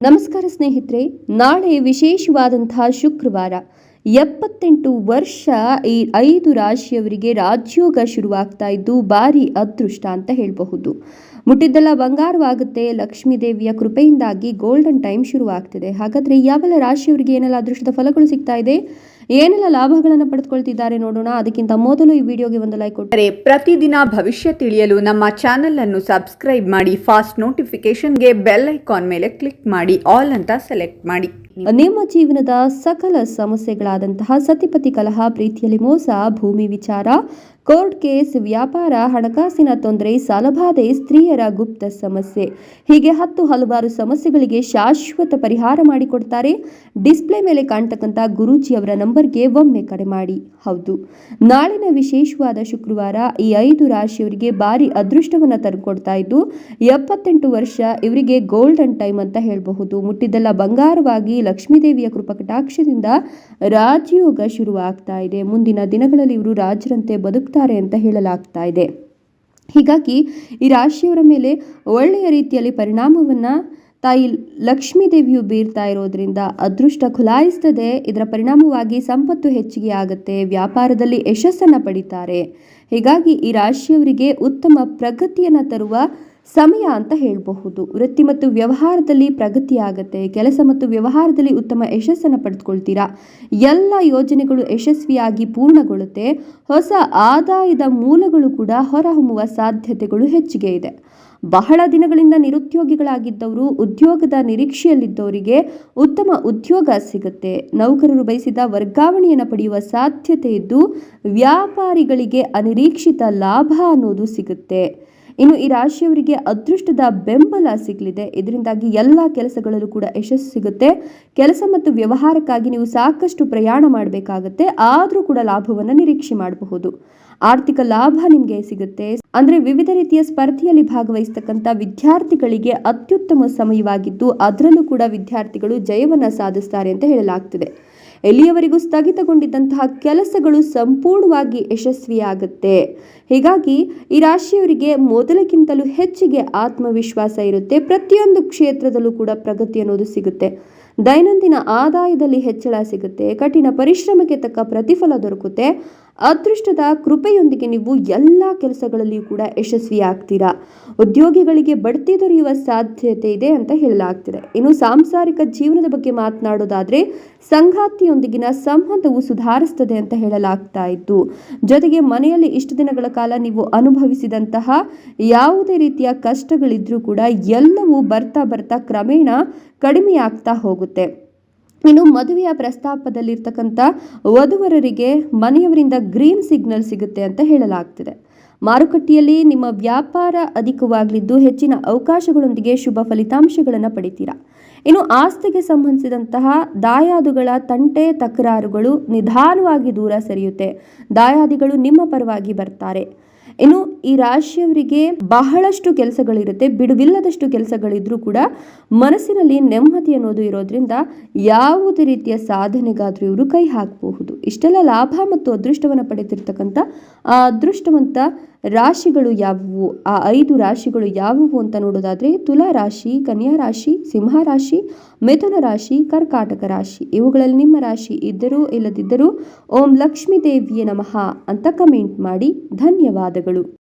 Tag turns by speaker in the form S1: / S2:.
S1: ನಮಸ್ಕಾರ ಸ್ನೇಹಿತರೆ, ನಾಳೆ ವಿಶೇಷವಾದಂತಹ ಶುಕ್ರವಾರ. ಎಪ್ಪತ್ತೆಂಟು ವರ್ಷ ಈ ಐದು ರಾಶಿಯವರಿಗೆ ರಾಜ್ಯೋಗ ಶುರುವಾಗ್ತಾ ಇದ್ದು ಭಾರಿ ಅದೃಷ್ಟ ಅಂತ ಹೇಳಬಹುದು. ಮುಟ್ಟಿದ್ದೆಲ್ಲ ಬಂಗಾರವಾಗುತ್ತೆ. ಲಕ್ಷ್ಮೀ ದೇವಿಯ ಕೃಪೆಯಿಂದಾಗಿ ಗೋಲ್ಡನ್ ಟೈಮ್ ಶುರುವಾಗ್ತಿದೆ. ಹಾಗಾದ್ರೆ ಯಾವೆಲ್ಲ ರಾಶಿಯವರಿಗೆ ಏನೆಲ್ಲ ಅದೃಷ್ಟದ ಫಲಗಳು ಸಿಗ್ತಾ ಇದೆ? ಏನೆಲ್ಲ ಲಾಭಗಳನ್ನು ಪಡೆದುಕೊಳ್ತಿದ್ದಾರೆ ನೋಡೋಣ. ಅದಕ್ಕಿಂತ ಮೊದಲು ಈ ವಿಡಿಯೋಗೆ ಒಂದು ಲೈಕ್
S2: ಕೊಟ್ಟರೆ ಪ್ರತಿದಿನ ಭವಿಷ್ಯ ತಿಳಿಯಲು ನಮ್ಮ ಚಾನೆಲ್ ಅನ್ನು ಸಬ್ಸ್ಕ್ರೈಬ್ ಮಾಡಿ ಫಾಸ್ಟ್ ನೋಟಿಫಿಕೇಶನ್ಗೆ ಬೆಲ್ ಐಕಾನ್ ಮೇಲೆ ಕ್ಲಿಕ್ ಮಾಡಿ ಆಲ್ ಅಂತ ಸೆಲೆಕ್ಟ್ ಮಾಡಿ.
S1: ನಿಮ್ಮ ಜೀವನದ ಸಕಲ ಸಮಸ್ಯೆಗಳಾದಂತಹ ಸತಿಪತಿ ಕಲಹ ಪ್ರೀತಿಯಲ್ಲಿ ಮೋಸ ಭೂಮಿ ವಿಚಾರ ಕೋರ್ಟ್ ಕೇಸ್, ವ್ಯಾಪಾರ, ಹಣಕಾಸಿನ ತೊಂದರೆ, ಸಾಲಬಾಧೆ, ಸ್ತ್ರೀಯರ ಗುಪ್ತ ಸಮಸ್ಯೆ. ಹೀಗೆ ಹತ್ತು ಹಲವಾರು ಸಮಸ್ಯೆಗಳಿಗೆ ಶಾಶ್ವತ ಪರಿಹಾರ ಮಾಡಿಕೊಡ್ತಾರೆ. ಡಿಸ್ಪ್ಲೇ ಮೇಲೆ ಕಾಣ್ತಕ್ಕಂಥ ಗುರೂಜಿಯವರ ನಂಬರ್ಗೆ ಒಮ್ಮೆ ಕರೆ ಮಾಡಿ. ಹೌದು. ನಾಳಿನ ವಿಶೇಷವಾದ ಶುಕ್ರವಾರ ಈ ಐದು ರಾಶಿಯವರಿಗೆ ಭಾರಿ ಅದೃಷ್ಟವನ್ನು ತಂದುಕೊಡ್ತಾ ಇದ್ದು, ಎಪ್ಪತ್ತೆಂಟು ವರ್ಷ ಇವರಿಗೆ ಗೋಲ್ಡನ್ ಟೈಮ್ ಅಂತ ಹೇಳಬಹುದು. ಮುಟ್ಟಿದ್ದೆಲ್ಲ ಬಂಗಾರವಾಗಿ ಲಕ್ಷ್ಮೀದೇವಿಯ ಕೃಪಕಟಾಕ್ಷದಿಂದ ರಾಜಯೋಗ ಶುರುವಾಗ್ತಾ ಇದೆ. ಮುಂದಿನ ದಿನಗಳಲ್ಲಿ ಇವರು ರಾಜರಂತೆ ಬದುಕ್ತಾರೆ ಅಂತ ಹೇಳಲಾಗ್ತಾ ಇದೆ. ಹೀಗಾಗಿ ಈ ರಾಶಿಯವರ ಮೇಲೆ ಒಳ್ಳೆಯ ರೀತಿಯಲ್ಲಿ ಪರಿಣಾಮವನ್ನು ತಾಯಿ ಲಕ್ಷ್ಮೀ ದೇವಿಯು ಬೀರ್ತಾ ಇರೋದ್ರಿಂದ ಅದೃಷ್ಟ ಖುಲಾಯಿಸ್ತದೆ. ಇದರ ಪರಿಣಾಮವಾಗಿ ಸಂಪತ್ತು ಹೆಚ್ಚಿಗೆ ಆಗುತ್ತೆ. ವ್ಯಾಪಾರದಲ್ಲಿ ಯಶಸ್ಸನ್ನು ಪಡಿತಾರೆ. ಹೀಗಾಗಿ ಈ ರಾಶಿಯವರಿಗೆ ಉತ್ತಮ ಪ್ರಗತಿಯನ್ನು ತರುವ ಸಮಯ ಅಂತ ಹೇಳಬಹುದು. ವೃತ್ತಿ ಮತ್ತು ವ್ಯವಹಾರದಲ್ಲಿ ಪ್ರಗತಿ ಆಗುತ್ತೆ ಕೆಲಸ ಮತ್ತು ವ್ಯವಹಾರದಲ್ಲಿ ಉತ್ತಮ ಯಶಸ್ಸನ್ನು ಪಡೆದುಕೊಳ್ತೀರಾ? ಎಲ್ಲ ಯೋಜನೆಗಳು ಯಶಸ್ವಿಯಾಗಿ ಪೂರ್ಣಗೊಳ್ಳುತ್ತೆ. ಹೊಸ ಆದಾಯದ ಮೂಲಗಳು ಕೂಡ ಹೊರಹೊಮ್ಮುವ ಸಾಧ್ಯತೆಗಳು ಹೆಚ್ಚಿಗೆ ಇದೆ. ಬಹಳ ದಿನಗಳಿಂದ ನಿರುದ್ಯೋಗಿಗಳಾಗಿದ್ದವರು, ಉದ್ಯೋಗದ ನಿರೀಕ್ಷೆಯಲ್ಲಿದ್ದವರಿಗೆ ಉತ್ತಮ ಉದ್ಯೋಗ ಸಿಗುತ್ತೆ. ನೌಕರರು ಬಯಸಿದ ವರ್ಗಾವಣೆಯನ್ನು ಪಡೆಯುವ ಸಾಧ್ಯತೆ ಇದ್ದು, ವ್ಯಾಪಾರಿಗಳಿಗೆ ಅನಿರೀಕ್ಷಿತ ಲಾಭ ಅನ್ನೋದು ಸಿಗುತ್ತೆ. ಇನ್ನು ಈ ರಾಶಿಯವರಿಗೆ ಅದೃಷ್ಟದ ಬೆಂಬಲ ಸಿಗಲಿದೆ. ಇದರಿಂದಾಗಿ ಎಲ್ಲ ಕೆಲಸಗಳಲ್ಲೂ ಕೂಡ ಯಶಸ್ಸು ಸಿಗುತ್ತೆ. ಕೆಲಸ ಮತ್ತು ವ್ಯವಹಾರಕ್ಕಾಗಿ ನೀವು ಸಾಕಷ್ಟು ಪ್ರಯಾಣ ಮಾಡಬೇಕಾಗತ್ತೆ. ಆದರೂ ಕೂಡ ಲಾಭವನ್ನು ನಿರೀಕ್ಷೆ ಮಾಡಬಹುದು. ಆರ್ಥಿಕ ಲಾಭ ನಿಮಗೆ ಸಿಗುತ್ತೆ. ಅಂದ್ರೆ ವಿವಿಧ ರೀತಿಯ ಸ್ಪರ್ಧೆಯಲ್ಲಿ ಭಾಗವಹಿಸ್ತಕ್ಕಂಥ ವಿದ್ಯಾರ್ಥಿಗಳಿಗೆ ಅತ್ಯುತ್ತಮ ಸಮಯವಾಗಿದ್ದು, ಅದರಲ್ಲೂ ಕೂಡ ವಿದ್ಯಾರ್ಥಿಗಳು ಜಯವನ್ನ ಸಾಧಿಸ್ತಾರೆ ಅಂತ ಹೇಳಲಾಗ್ತಿದೆ. ಎಲ್ಲಿಯವರೆಗೂ ಸ್ಥಗಿತಗೊಂಡಿದ್ದಂತಹ ಕೆಲಸಗಳು ಸಂಪೂರ್ಣವಾಗಿ ಯಶಸ್ವಿಯಾಗುತ್ತೆ. ಹೀಗಾಗಿ ಈ ರಾಶಿಯವರಿಗೆ ಮೊದಲಕ್ಕಿಂತಲೂ ಹೆಚ್ಚಿಗೆ ಆತ್ಮವಿಶ್ವಾಸ ಇರುತ್ತೆ. ಪ್ರತಿಯೊಂದು ಕ್ಷೇತ್ರದಲ್ಲೂ ಕೂಡ ಪ್ರಗತಿ ಅನ್ನೋದು ಸಿಗುತ್ತೆ. ದೈನಂದಿನ ಆದಾಯದಲ್ಲಿ ಹೆಚ್ಚಳ ಸಿಗುತ್ತೆ. ಕಠಿಣ ಪರಿಶ್ರಮಕ್ಕೆ ತಕ್ಕ ಪ್ರತಿಫಲ ದೊರಕುತ್ತೆ. ಅದೃಷ್ಟದ ಕೃಪೆಯೊಂದಿಗೆ ನೀವು ಎಲ್ಲ ಕೆಲಸಗಳಲ್ಲಿಯೂ ಕೂಡ ಯಶಸ್ವಿಯಾಗ್ತೀರಾ? ಉದ್ಯೋಗಿಗಳಿಗೆ ಬಡ್ತಿ ದೊರೆಯುವ ಸಾಧ್ಯತೆ ಇದೆ ಅಂತ ಹೇಳಲಾಗ್ತಿದೆ. ಇನ್ನು ಸಾಂಸಾರಿಕ ಜೀವನದ ಬಗ್ಗೆ ಮಾತನಾಡೋದಾದ್ರೆ, ಸಂಗಾತಿಯೊಂದಿಗಿನ ಸಂಬಂಧವು ಸುಧಾರಿಸ್ತದೆ ಅಂತ ಹೇಳಲಾಗ್ತಾ ಇತ್ತು. ಜೊತೆಗೆ ಮನೆಯಲ್ಲಿ ಇಷ್ಟು ದಿನಗಳ ಕಾಲ ನೀವು ಅನುಭವಿಸಿದಂತಹ ಯಾವುದೇ ರೀತಿಯ ಕಷ್ಟಗಳಿದ್ರೂ ಕೂಡ ಎಲ್ಲವೂ ಬರ್ತಾ ಬರ್ತಾ ಕ್ರಮೇಣ ಕಡಿಮೆಯಾಗ್ತಾ ಹೋಗುತ್ತೆ. ಇನ್ನು ಮದುವೆಯ ಪ್ರಸ್ತಾಪದಲ್ಲಿರ್ತಕ್ಕಂಥ ವಧುವರರಿಗೆ ಮನೆಯವರಿಂದ ಗ್ರೀನ್ ಸಿಗ್ನಲ್ ಸಿಗುತ್ತೆ ಅಂತ ಹೇಳಲಾಗ್ತಿದೆ. ಮಾರುಕಟ್ಟೆಯಲ್ಲಿ ನಿಮ್ಮ ವ್ಯಾಪಾರ ಅಧಿಕವಾಗಲಿದ್ದು ಹೆಚ್ಚಿನ ಅವಕಾಶಗಳೊಂದಿಗೆ ಶುಭ ಫಲಿತಾಂಶಗಳನ್ನು ಪಡಿತೀರಾ? ಇನ್ನು ಆಸ್ತಿಗೆ ಸಂಬಂಧಿಸಿದಂತಹ ದಾಯಾದುಗಳ ತಂಟೆ ತಕರಾರುಗಳು ನಿಧಾನವಾಗಿ ದೂರ ಸರಿಯುತ್ತೆ. ದಾಯಾದಿಗಳು ನಿಮ್ಮ ಪರವಾಗಿ ಬರ್ತಾರೆ. ಇನ್ನು ಈ ರಾಶಿಯವರಿಗೆ ಬಹಳಷ್ಟು ಕೆಲಸಗಳಿರುತ್ತೆ, ಬಿಡುವಿಲ್ಲದಷ್ಟು ಕೆಲಸಗಳಿದ್ರೂ ಕೂಡ ಮನಸ್ಸಿನಲ್ಲಿ ನೆಮ್ಮದಿ ಅನ್ನೋದು ಇರೋದ್ರಿಂದ ಯಾವುದೇ ರೀತಿಯ ಸಾಧನೆಗಾದರೂ ಇವರು ಕೈ ಹಾಕಬಹುದು. ಇಷ್ಟೆಲ್ಲ ಲಾಭ ಮತ್ತು ಅದೃಷ್ಟವನ್ನು ಪಡೆದಿರ್ತಕ್ಕಂಥ ಆ ಅದೃಷ್ಟವಂತ ರಾಶಿಗಳು ಯಾವುವು? ಆ ಐದು ರಾಶಿಗಳು ಯಾವುವು ಅಂತ ನೋಡೋದಾದರೆ, ತುಲಾ ರಾಶಿ, ಕನ್ಯಾ ರಾಶಿ, ಸಿಂಹ ರಾಶಿ, ಮಿಥುನ ರಾಶಿ, ಕರ್ಕಾಟಕ ರಾಶಿ. ಇವುಗಳಲ್ಲಿ ನಿಮ್ಮ ರಾಶಿ ಇದ್ದರೂ ಇಲ್ಲದಿದ್ದರೂ ಓಂ ಲಕ್ಷ್ಮೀ ದೇವಿಯೇ ನಮಃ ಅಂತ ಕಮೆಂಟ್ ಮಾಡಿ ಧನ್ಯವಾದಗಳು.